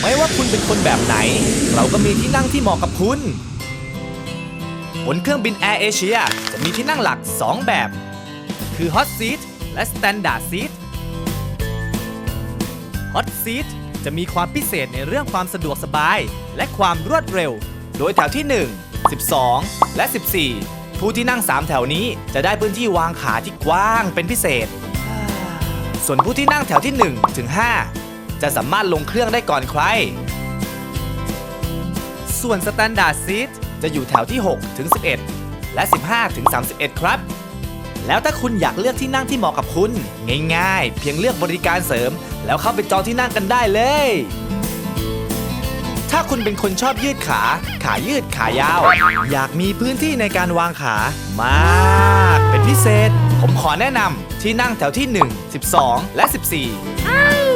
ไม่ว่าคุณเป็นคนแบบไหน เราก็มีที่นั่งที่เหมาะกับคุณ บนเครื่องบิน Air Asia จะมีที่นั่งหลัก 2 แบบ คือ Hot Seat และ Standard Seat Hot Seat จะมีความพิเศษในเรื่องความสะดวกสบาย และความรวดเร็ว โดยแถวที่ 1 12 และ 14 ผู้ที่นั่ง 3 แถวนี้จะได้พื้นที่วางขาที่กว้างเป็นพิเศษ ส่วนผู้ที่นั่งแถวที่ 1 ถึง 5 จะสามารถลงเครื่องได้ก่อนใคร ส่วน Standard Seat จะอยู่แถวที่ 6 ถึง 11 และ 15 ถึง 31 ครับ แล้วถ้าคุณอยากเลือกที่นั่งที่เหมาะกับคุณ ง่ายๆ เพียงเลือกบริการเสริม แล้วเข้าไปจองที่นั่งกันได้เลย ถ้าคุณเป็นคนชอบยืดขา ขายืดขายาว อยากมีพื้นที่ในการวางขามาก เป็นพิเศษ ผมขอแนะนำที่นั่งแถวที่ 1 12 และ 14แต่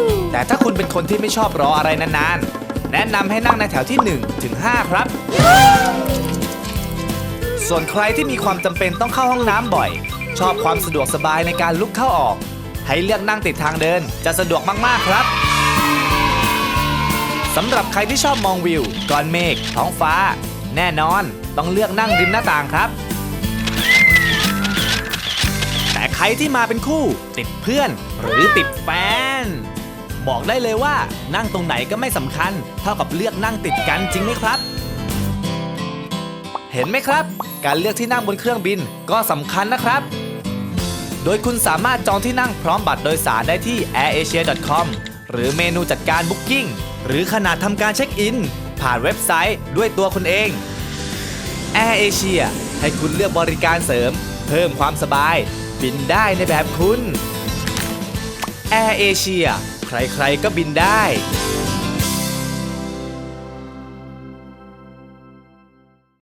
ถ้าคุณเป็นคนที่ไม่ชอบรออะไรนานๆ แนะนำให้นั่งในแถวที่ 1 ถึง 5 ครับ ส่วนใครที่มีความจำเป็นต้องเข้าห้องน้ำบ่อย ชอบความสะดวกสบายในการลุกเข้าออก ให้เลือกนั่งติดทางเดินจะสะดวกมากๆครับสำหรับใครที่ชอบมองวิวก้อนเมฆท้องฟ้า แน่นอนต้องเลือกนั่งริมหน้าต่างครับ แต่ใครที่มาเป็นคู่ ติดเพื่อนหรือติดแฟน บอกได้เลยว่านั่งตรงไหนก็ไม่สำคัญ เท่ากับเลือกนั่งติดกันจริงไหมครับ เห็นไหมครับ การเลือกที่นั่งบนเครื่องบินก็สำคัญนะครับ โดยคุณสามารถจองที่นั่งพร้อมบัตรโดยสารได้ที่ airasia.com หรือเมนูจัดการบุ๊กิ้งหรือขนาดทำการเช็คอิน ผ่านเว็บไซต์ด้วยตัวคุณเอง Air Asia ให้คุณเลือกบริการเสริม เพิ่มความสบาย บินได้ในแบบคุณ Air Asia ใครๆก็บินได้